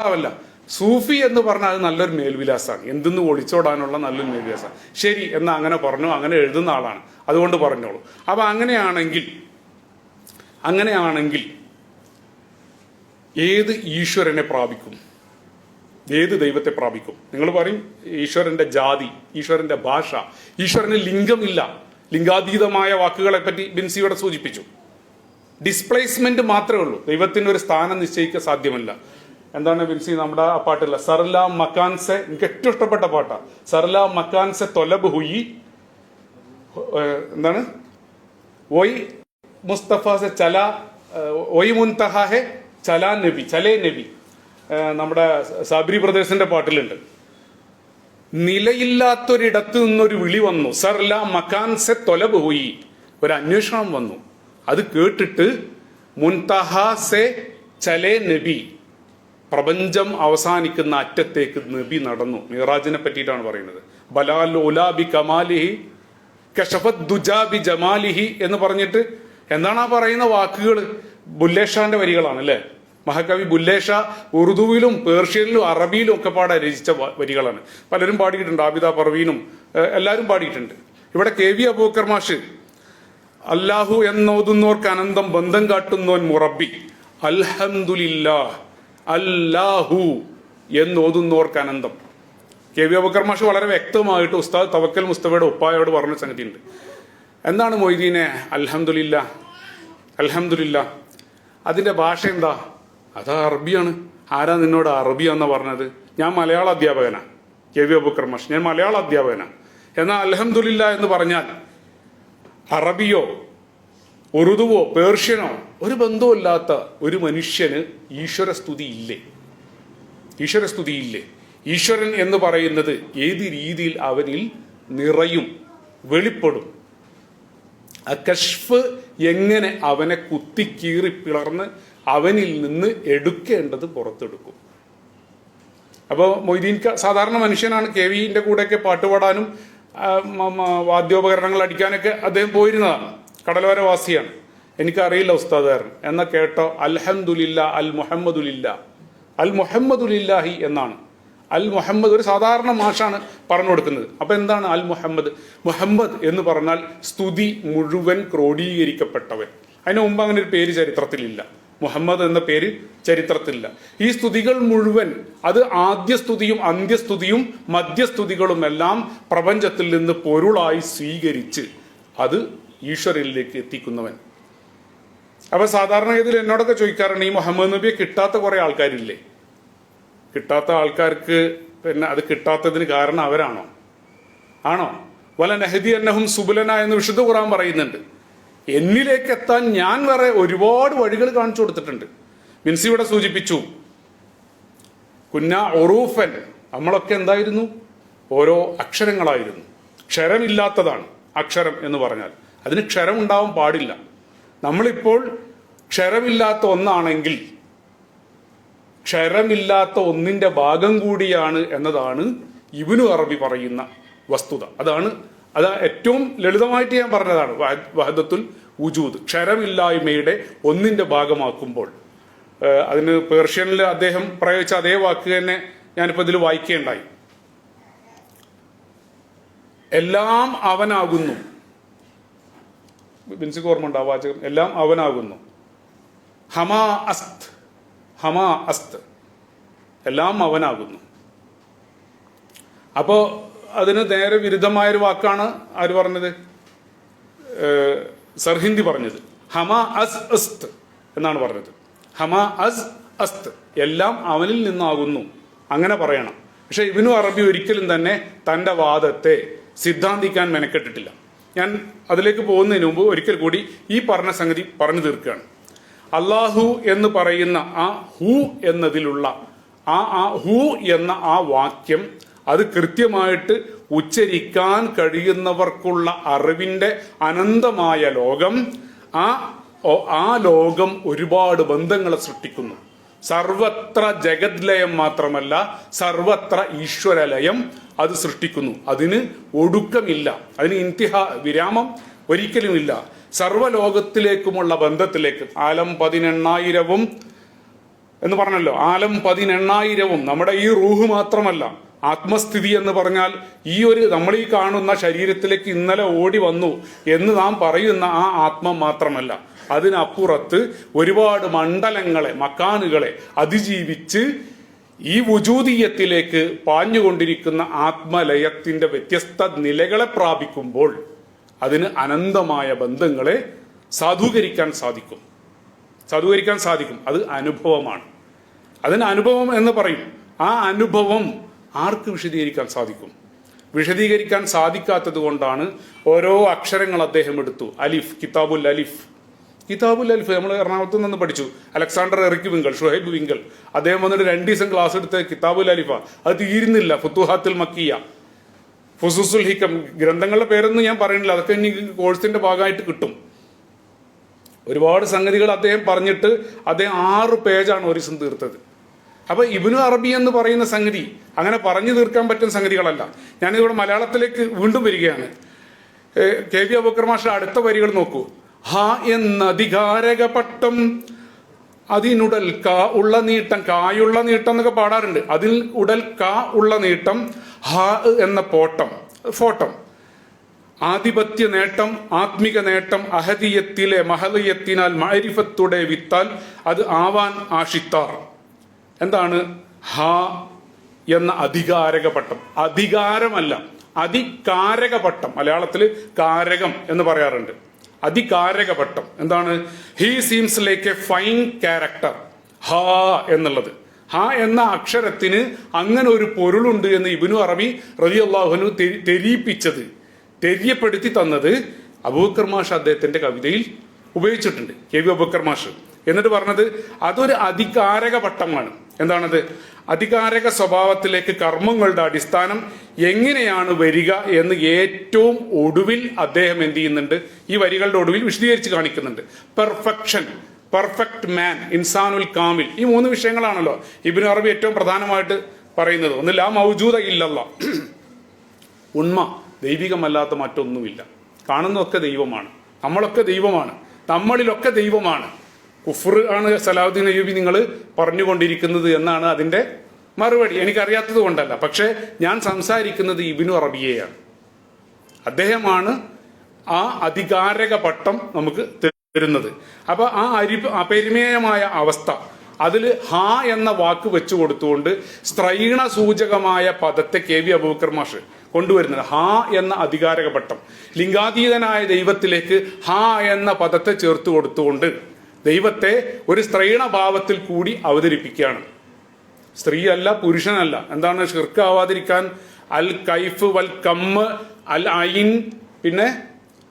ആവല്ല. സൂഫി എന്ന് പറഞ്ഞാൽ അത് നല്ലൊരു മേൽവിലാസമാണ്. എന്തെന്ന് ഒളിച്ചോടാനുള്ള നല്ലൊരു മേൽവിലാസമാണ് ശരി എന്ന് അങ്ങനെ പറഞ്ഞു അങ്ങനെ എഴുതുന്ന ആളാണ്. അതുകൊണ്ട് പറഞ്ഞോളൂ. അപ്പൊ അങ്ങനെയാണെങ്കിൽ അങ്ങനെയാണെങ്കിൽ ഏത് ഈശ്വരനെ പ്രാപിക്കും? ഏത് ദൈവത്തെ പ്രാപിക്കും? നിങ്ങൾ പറയും ഈശ്വരന്റെ ജാതി ഈശ്വരന്റെ ഭാഷ. ഈശ്വരന് ലിംഗമില്ല. ലിംഗാതീതമായ വാക്കുകളെ പറ്റി ബിൻസി ഇവിടെ സൂചിപ്പിച്ചു. ഡിസ്പ്ലേസ്മെന്റ് മാത്രമേ ഉള്ളൂ. ദൈവത്തിന് ഒരു സ്ഥാനം നിശ്ചയിക്കാൻ സാധ്യമല്ല. എന്താണ് ബിൻസി നമ്മുടെ ആ പാട്ടില്ല? സർല മക്കാൻസെ എനിക്ക് ഏറ്റവും ഇഷ്ടപ്പെട്ട പാട്ടാ. സർല മക്കാൻസെ തൊലബ് ഹുയി. എന്താണ്? ഒയ് മുസ്തഫ സെ ചല ഒയ് മുൻതഹ ഹെ ചലാ നബി ചലേ നബി. നമ്മുടെ സാബരി പ്രദേശിന്റെ പാട്ടിലുണ്ട്. നിലയില്ലാത്തൊരിടത്ത് നിന്നൊരു വിളി വന്നു. സർല മക്കാൻസെ തൊലബ് ഹുയി. ഒരു അന്വേഷണം വന്നു. അത് കേട്ടിട്ട് മുൻതഹ സെ ചലേ നബി. പ്രപഞ്ചം അവസാനിക്കുന്ന അറ്റത്തേക്ക് നബി നടന്നു. മിറാജിനെ പറ്റിയിട്ടാണ് പറയുന്നത്. ബലാൽ ഉലാബി കമാലിഹി കഷഫത് ദുജാബി ജമാലിഹി എന്ന് പറഞ്ഞിട്ട് എന്താണ് ആ പറയുന്ന വാക്കുകൾ ബുല്ലേഷാന്റെ വരികളാണ് അല്ലേ? മഹാകവി ബുല്ലേഷ ഉറുദുവിലും പേർഷ്യനിലും അറബിയിലും ഒക്കെ പാടെ രചിച്ച വരികളാണ്. പലരും പാടിയിട്ടുണ്ട്. ആബിദ പർവീനും എല്ലാവരും പാടിയിട്ടുണ്ട്. ഇവിടെ കെ വി അബൂക്കർ മാഷ് അല്ലാഹു എന്നോതുന്നോർക്ക് അനന്തം ബന്ധം കാട്ടുന്നോൻ മുറബി അൽഹംദുലില്ലാ അല്ലാഹു എന്നോതുന്നോർക്ക് അനന്തം. കെ വി അബക്കർ മാഷ് വളരെ വ്യക്തമായിട്ട് ഉസ്താദ് തവക്കൽ മുസ്തഫയുടെ ഉപ്പായോട് പറഞ്ഞ സംഗതിയുണ്ട്. എന്താണ് മൊയ്തീനെ? അൽഹംദുലില്ല. അൽഹംദുലില്ല. അതിന്റെ ഭാഷ എന്താ? അത് അറബിയാണ്. ആരാ നിന്നോട് അറബിയാന്ന് പറഞ്ഞത്? ഞാൻ മലയാള അധ്യാപകനാണ് കെ വി അബുക്കർ മാഷ്. ഞാൻ മലയാള അധ്യാപകനാണ് എന്നാൽ അൽഹംദുലില്ല എന്ന് പറഞ്ഞാൽ അറബിയോ ഉറുദുവോ പേർഷ്യനോ ഒരു ബന്ധവുമില്ലാത്ത ഒരു മനുഷ്യന് ഈശ്വരസ്തുതി ഇല്ലേ? ഈശ്വരസ്തുതി ഇല്ലേ? ഈശ്വരൻ എന്ന് പറയുന്നത് ഏത് രീതിയിൽ അവനിൽ നിറയും വെളിപ്പെടും? അകഷ്ഫ് എങ്ങനെ അവനെ കുത്തിക്കീറി പിളർന്ന് അവനിൽ നിന്ന് എടുക്കേണ്ടത് പുറത്തെടുക്കും? അപ്പോൾ മൊയ്തീൻ സാധാരണ മനുഷ്യനാണ് കെ വിന്റെ കൂടെയൊക്കെ പാട്ടുപാടാനും വാദ്യോപകരണങ്ങൾ അടിക്കാനൊക്കെ അദ്ദേഹം പോയിരുന്നതാണ്. കടലോരവാസിയാണ് എനിക്കറിയില്ല ഉസ്താദാരൻ എന്ന കേട്ടോ അൽഹംദുലില്ല അൽ മുഹമ്മദുലില്ല അൽ മുഹമ്മദുലില്ലാഹി എന്നാണ്. അൽ മുഹമ്മദ് ഒരു സാധാരണ മാഷാണ് പറഞ്ഞു കൊടുക്കുന്നത്. അപ്പൊ എന്താണ് അൽ മുഹമ്മദ് മുഹമ്മദ് എന്ന് പറഞ്ഞാൽ സ്തുതി മുഴുവൻ ക്രോഡീകരിക്കപ്പെട്ടവൻ. അതിനു മുമ്പ് അങ്ങനെ ഒരു പേര് ചരിത്രത്തിലില്ല. മുഹമ്മദ് എന്ന പേര് ചരിത്രത്തിലില്ല. ഈ സ്തുതികൾ മുഴുവൻ അത് ആദ്യസ്തുതിയും അന്ത്യസ്തുതിയും മധ്യസ്തുതികളും എല്ലാം പ്രപഞ്ചത്തിൽ നിന്ന് പൊരുളായി സ്വീകരിച്ച് അത് ഈശ്വരനിലേക്ക് എത്തിക്കുന്നവൻ. അപ്പൊ സാധാരണഗതിയിൽ എന്നോടൊക്കെ ചോദിക്കാറുണ്ട് ഈ മുഹമ്മദ് നബിയെ കിട്ടാത്ത കുറെ ആൾക്കാരില്ലേ? കിട്ടാത്ത ആൾക്കാർക്ക് പിന്നെ അത് കിട്ടാത്തതിന് കാരണം അവരാണോ? ആണോ? വല നെഹദി അന്നഹും സുബുലന എന്ന് വിശുദ്ധ ഖുറാൻ പറയുന്നുണ്ട്. എന്നിലേക്ക് എത്താൻ ഞാൻ വേറെ ഒരുപാട് വഴികൾ കാണിച്ചു കൊടുത്തിട്ടുണ്ട്. മിൻസി ഇവിടെ സൂചിപ്പിച്ചു. കുന്ന ഒറൂഫൻ നമ്മളൊക്കെ എന്തായിരുന്നു? ഓരോ അക്ഷരങ്ങളായിരുന്നു. ക്ഷരമില്ലാത്തതാണ് അക്ഷരം എന്ന് പറഞ്ഞാൽ. അതിന് ക്ഷരം ഉണ്ടാവാൻ പാടില്ല. നമ്മളിപ്പോൾ ക്ഷരമില്ലാത്ത ഒന്നാണെങ്കിൽ ക്ഷരമില്ലാത്ത ഒന്നിന്റെ ഭാഗം കൂടിയാണ് എന്നതാണ് ഇബിനു അറബി പറയുന്ന വസ്തുത. അതാണ് അത് ഏറ്റവും ലളിതമായിട്ട് ഞാൻ പറഞ്ഞതാണ് വഹ- വഹദത്തുൽ ഉജൂദ് ക്ഷരമില്ലായ്മയുടെ ഒന്നിന്റെ ഭാഗമാക്കുമ്പോൾ. അതിന് പേർഷ്യനിൽ അദ്ദേഹം പ്രയോഗിച്ച അതേ വാക്ക് തന്നെ ഞാനിപ്പോൾ ഇതിൽ വായിക്കേണ്ടായി. എല്ലാം അവനാകുന്നു. ബിൻസിക്ക് ഓർമ്മ ആ വാചകം. എല്ലാം അവനാകുന്നു. ഹമാ അസ്ത്. ഹമാ അസ്ത്. എല്ലാം അവനാകുന്നു. അപ്പോ അതിന് നേരെ വിരുദ്ധമായൊരു വാക്കാണ് ആര് പറഞ്ഞത്? സർഹിന്ദി പറഞ്ഞത്. ഹമ അസ് അസ്ത് എന്നാണ് പറഞ്ഞത്. ഹമ അസ് അസ്ത്. എല്ലാം അവനിൽ നിന്നാകുന്നു. അങ്ങനെ പറയണം. പക്ഷെ ഇവനു അറബി ഒരിക്കലും തന്നെ തന്റെ വാദത്തെ സിദ്ധാന്തിക്കാൻ മെനക്കെട്ടിട്ടില്ല. ഞാൻ അതിലേക്ക് പോകുന്നതിന് മുമ്പ് ഒരിക്കൽ കൂടി ഈ പറഞ്ഞ സംഗതി പറഞ്ഞു തീർക്കുകയാണ്. അള്ളാഹു എന്ന് പറയുന്ന ആ ഹു എന്നതിലുള്ള ആ ആ ഹു എന്ന ആ വാക്യം അത് കൃത്യമായിട്ട് ഉച്ചരിക്കാൻ കഴിയുന്നവർക്കുള്ള അറിവിന്റെ അനന്തമായ ലോകം ആ ആ ലോകം ഒരുപാട് ബന്ധങ്ങളെ സൃഷ്ടിക്കുന്നു. സർവത്ര ജഗദ്ലയം മാത്രമല്ല സർവത്ര ഈശ്വരലയം അത് സൃഷ്ടിക്കുന്നു. അതിന് ഒടുക്കമില്ല. അതിന് ഇന്തിഹ വിരാമം ഒരിക്കലുമില്ല. സർവലോകത്തിലേക്കുമുള്ള ബന്ധത്തിലേക്ക്. ആലം പതിനെണ്ണായിരവും എന്ന് പറഞ്ഞല്ലോ. ആലം പതിനെണ്ണായിരവും നമ്മുടെ ഈ റൂഹ് മാത്രമല്ല. ആത്മസ്ഥിതി എന്ന് പറഞ്ഞാൽ ഈ ഒരു നമ്മൾ ഈ കാണുന്ന ശരീരത്തിലേക്ക് ഇന്നലെ ഓടി വന്നു എന്ന് നാം പറയുന്ന ആ ആത്മ മാത്രമല്ല. അതിനപ്പുറത്ത് ഒരുപാട് മണ്ഡലങ്ങളെ മക്കാനുകളെ അതിജീവിച്ച് ഈ വുജൂതീയത്തിലേക്ക് പാഞ്ഞുകൊണ്ടിരിക്കുന്ന ആത്മലയത്തിന്റെ വ്യത്യസ്ത നിലകളെ പ്രാപിക്കുമ്പോൾ അതിന് അനന്തമായ ബന്ധങ്ങളെ സാധൂകരിക്കാൻ സാധിക്കും. സാധൂകരിക്കാൻ സാധിക്കും. അത് അനുഭവമാണ്. അതിന് അനുഭവം എന്ന് പറയും. ആ അനുഭവം ആർക്ക് വിശദീകരിക്കാൻ സാധിക്കും? വിശദീകരിക്കാൻ സാധിക്കാത്തത് കൊണ്ടാണ് ഓരോ അക്ഷരങ്ങൾ അദ്ദേഹം എടുത്തു. അലിഫ് കിതാബുൽ അലിഫ്. കിതാബുൽ അൽഫ് നമ്മൾ എറണാകുളത്ത് നിന്ന് പഠിച്ചു. Alexander Eric Winkel Shuhaib Winkel. അദ്ദേഹം വന്നിട്ട് രണ്ട് ദിവസം ക്ലാസ് എടുത്ത കിതാബുൽ അലിഫ അത് തീരുന്നില്ല. ഫുത്തുഹാത്തുൽ മക്കിയ. ഫുസുസുൽ ഹിക്കം. ഗ്രന്ഥങ്ങളുടെ പേരൊന്നും ഞാൻ പറയുന്നില്ല. അതൊക്കെ ഇനി കോഴ്സിന്റെ ഭാഗമായിട്ട് കിട്ടും. ഒരുപാട് സംഗതികൾ അദ്ദേഹം പറഞ്ഞിട്ട് അദ്ദേഹം ആറ് പേജാണ് ഒരു ദിവസം തീർത്തത്. അപ്പൊ ഇബിനു അറബി എന്ന് പറയുന്ന സംഗതി അങ്ങനെ പറഞ്ഞു തീർക്കാൻ പറ്റുന്ന സംഗതികളല്ല. ഞാനിവിടെ മലയാളത്തിലേക്ക് വീണ്ടും വരികയാണ്. കെ വി അബൂക്കർ മാഷ അടുത്ത വരികൾ നോക്കൂ. ഹ എന്ന അധികാരക പട്ടം അതിനുടൽ ക ഉള്ള നീട്ടം കായുള്ള നീട്ടം എന്നൊക്കെ പാടാറുണ്ട്. അതിൽ ഉടൽ ക ഉള്ള നീട്ടം ഹ എന്ന പോട്ടം ഫോട്ടം. ആധിപത്യ നേട്ടം ആത്മിക നേട്ടം അഹദീയത്തിലെ മഹദീയത്തിനാൽ മാരിഫത്തുടെ വിത്താൽ അത് ആവാൻ ആഷിത്താർ. എന്താണ്? ഹ എന്ന അധികാരക പട്ടം അധികാരമല്ല അധികാരക പട്ടം മലയാളത്തിൽ കാരകം എന്ന് പറയാറുണ്ട്. അധികാരക പട്ടം എന്താണ്? He seems like a fine character ഹാ എന്നുള്ളത്. ഹാ എന്ന അക്ഷരത്തിന് അങ്ങനെ ഒരു പൊരുളുണ്ട് എന്ന് ഇബിനു അറബി റബി അള്ളാഹുനു തെരിയിപ്പിച്ചത് തെര്യപ്പെടുത്തി തന്നത് അബൂബക്കർ മാഷ് അദ്ദേഹത്തിന്റെ കവിതയിൽ ഉപയോഗിച്ചിട്ടുണ്ട്. കെ വി അബൂബക്കർ മാഷ്. എന്നിട്ട് പറഞ്ഞത് അതൊരു അധികാരക പട്ടമാണ്. എന്താണത്? അധികാരക സ്വഭാവത്തിലേക്ക് കർമ്മങ്ങളുടെ അടിസ്ഥാനം എങ്ങനെയാണ് വരിക എന്ന് ഏറ്റവും ഒടുവിൽ അദ്ദേഹം എന്ത് ചെയ്യുന്നുണ്ട്? ഈ വരികളുടെ ഒടുവിൽ വിശദീകരിച്ച് കാണിക്കുന്നുണ്ട്. പെർഫെക്ഷൻ പെർഫെക്റ്റ് മാൻ ഇൻസാനുൽ കാമിൽ ഈ മൂന്ന് വിഷയങ്ങളാണല്ലോ ഇബിനു അറബി ഏറ്റവും പ്രധാനമായിട്ട് പറയുന്നത്. ഒന്നില്ല ആ മൗജൂദ ഇല്ലല്ല. ഉണ്മ ദൈവികമല്ലാത്ത മറ്റൊന്നുമില്ല. കാണുന്നതൊക്കെ ദൈവമാണ്. നമ്മളൊക്കെ ദൈവമാണ്. നമ്മളിലൊക്കെ ദൈവമാണ്. കുഫർ ആണ് സലാഹുദ്ദീൻ അയ്യൂബി നിങ്ങൾ പറഞ്ഞുകൊണ്ടിരിക്കുന്നത് എന്നാണ് അതിന്റെ മറുപടി. എനിക്കറിയാത്തത് കൊണ്ടല്ല. പക്ഷേ ഞാൻ സംസാരിക്കുന്നത് ഇബിനു അറബിയെയാണ്. അദ്ദേഹമാണ് ആ അധികാരക പട്ടം നമുക്ക് തരുന്നത്. അപ്പൊ ആ അരി അപരിമേയമായ അവസ്ഥ അതിൽ ഹ എന്ന വാക്ക് വെച്ചു കൊടുത്തുകൊണ്ട് സ്ത്രൈണ സൂചകമായ പദത്തെ കെ വി അബൂബക്കർ മാഷ് കൊണ്ടുവരുന്നത്. ഹ എന്ന അധികാരക പട്ടം. ലിംഗാതീതനായ ദൈവത്തിലേക്ക് ഹ എന്ന പദത്തെ ചേർത്ത് കൊടുത്തുകൊണ്ട് ദൈവത്തെ ഒരു സ്ത്രീണഭാവത്തിൽ കൂടി അവതരിപ്പിക്കുകയാണ്. സ്ത്രീയല്ല പുരുഷനല്ല. എന്താണ് ഷിർക്കാവാതിരിക്കാൻ അൽ കൈഫ് വൽ കമ്മ് അൽ ഐൻ പിന്നെ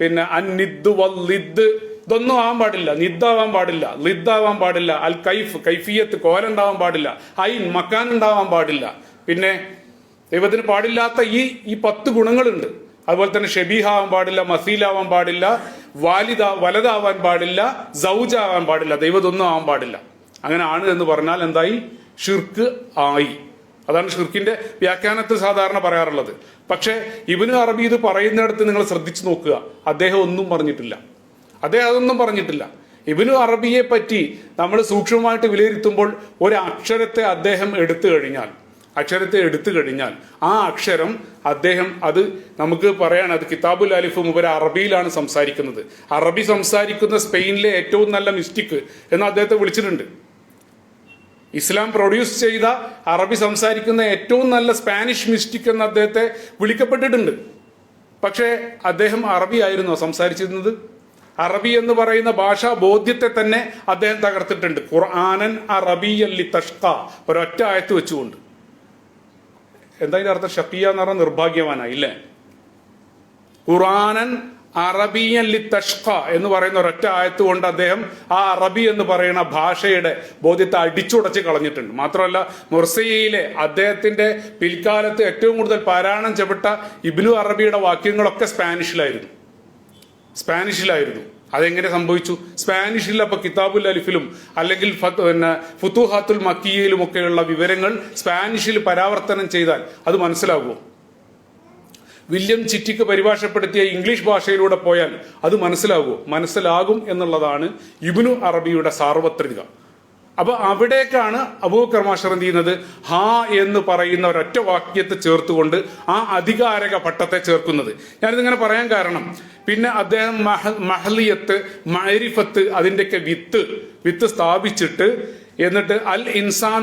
പിന്നെ അൻ നിദ് വൽ ലിദ്. ഇതൊന്നും ആവാൻ പാടില്ല. നിദ്ദാവാൻ പാടില്ല. ലിദ്ദാവാൻ പാടില്ല. അൽ കൈഫ് കൈഫിയത്ത് കോലുണ്ടാവാൻ പാടില്ല. ഐൻ മക്കാൻ ഉണ്ടാവാൻ പാടില്ല. പിന്നെ ദൈവത്തിന് പാടില്ലാത്ത ഈ ഈ പത്ത് ഗുണങ്ങളുണ്ട്. അതുപോലെ തന്നെ ഷെബീഹാവാൻ പാടില്ല മസീലാവാൻ പാടില്ല വാലിദ വലതാവാൻ പാടില്ല സൗജ ആവാൻ പാടില്ല ദൈവതൊന്നും ആവാൻ പാടില്ല. അങ്ങനെ ആണ് എന്ന് പറഞ്ഞാൽ എന്തായി? ഷിർക്ക് ആയി. അതാണ് ഷിർക്കിന്റെ വ്യാഖ്യാനത്തിൽ സാധാരണ പറയാറുള്ളത്. പക്ഷേ ഇബിന് അറബി ഇത് പറയുന്നിടത്ത് നിങ്ങൾ ശ്രദ്ധിച്ചു നോക്കുക. അദ്ദേഹം ഒന്നും പറഞ്ഞിട്ടില്ല. അദ്ദേഹം അതൊന്നും പറഞ്ഞിട്ടില്ല. ഇബിനു അറബിയെ പറ്റി നമ്മൾ സൂക്ഷ്മമായിട്ട് വിലയിരുത്തുമ്പോൾ ഒരു അക്ഷരത്തെ അദ്ദേഹം എടുത്തു കഴിഞ്ഞാൽ അക്ഷരത്തെ എടുത്തു കഴിഞ്ഞാൽ ആ അക്ഷരം അദ്ദേഹം അത് നമുക്ക് പറയാണ് അത് കിതാബുൽ അലിഫ് മുബര അറബിയിലാണ് സംസാരിക്കുന്നത്. അറബി സംസാരിക്കുന്ന സ്പെയിനിലെ ഏറ്റവും നല്ല മിസ്റ്റിക് എന്ന് അദ്ദേഹത്തെ വിളിച്ചിട്ടുണ്ട്. ഇസ്ലാം പ്രൊഡ്യൂസ് ചെയ്ത അറബി സംസാരിക്കുന്ന ഏറ്റവും നല്ല സ്പാനിഷ് മിസ്റ്റിക് എന്ന് അദ്ദേഹത്തെ വിളിക്കപ്പെട്ടിട്ടുണ്ട്. പക്ഷേ അദ്ദേഹം അറബി ആയിരുന്നോ സംസാരിച്ചിരുന്നത്? അറബി എന്ന് പറയുന്ന ഭാഷാ ബോധ്യത്തെ തന്നെ അദ്ദേഹം തകർത്തിട്ടുണ്ട്. ഖുർആാനൻ അറബിയല്ലി തഷ്ക ഒരൊറ്റ ആയത്ത് വെച്ചുകൊണ്ട്. എന്താ ഇതിന്റെ അർത്ഥം ഷപ്പിയ എന്ന് പറഞ്ഞാൽ നിർഭാഗ്യവാനായി ഇല്ലേ? ഖുറാനൻ അറബിയൻ ലി തഷ്ക എന്ന് പറയുന്ന ഒരൊറ്റ ആയത്ത് കൊണ്ട് അദ്ദേഹം ആ അറബി എന്ന് പറയുന്ന ഭാഷയുടെ ബോധ്യത്തെ അടിച്ചുടച്ച് കളഞ്ഞിട്ടുണ്ട്. മാത്രമല്ല മുർസയിലെ അദ്ദേഹത്തിന്റെ പിൽക്കാലത്ത് ഏറ്റവും കൂടുതൽ പാരായണം ചെപ്പെട്ട ഇബ്നു അറബിയുടെ വാക്യങ്ങളൊക്കെ സ്പാനിഷിലായിരുന്നു. സ്പാനിഷിലായിരുന്നു. അതെങ്ങനെ സംഭവിച്ചു? സ്പാനിഷിൽ അപ്പൊ കിതാബുൽ അലിഫിലും അല്ലെങ്കിൽ പിന്നെ ഫുത്തുഹാത്തുൽ മക്കിയയിലും ഒക്കെയുള്ള വിവരങ്ങൾ സ്പാനിഷിൽ പരാവർത്തനം ചെയ്താൽ അത് മനസ്സിലാകുമോ വില്യം ചിറ്റിക്ക് പരിഭാഷപ്പെടുത്തിയ ഇംഗ്ലീഷ് ഭാഷയിലൂടെ പോയാൽ അത് മനസ്സിലാകുമോ മനസ്സിലാകും എന്നുള്ളതാണ് ഇബിനു അറബിയുടെ സാർവത്രിക. അപ്പൊ അവിടേക്കാണ് അബൂബക്കർ മാഷർ എന്ത് ചെയ്യുന്നത്? ഹാ എന്ന് പറയുന്ന ഒരൊറ്റ വാക്യത്തെ ചേർത്തുകൊണ്ട് ആ അധികാരക പട്ടത്തെ ചേർക്കുന്നത്. ഞാനിതിങ്ങനെ പറയാൻ കാരണം പിന്നെ അദ്ദേഹം മഹ മഹലിയത്ത് മഹരിഫത്ത് അതിന്റെയൊക്കെ വിത്ത് വിത്ത് സ്ഥാപിച്ചിട്ട് എന്നിട്ട് അൽ ഇൻസാൻ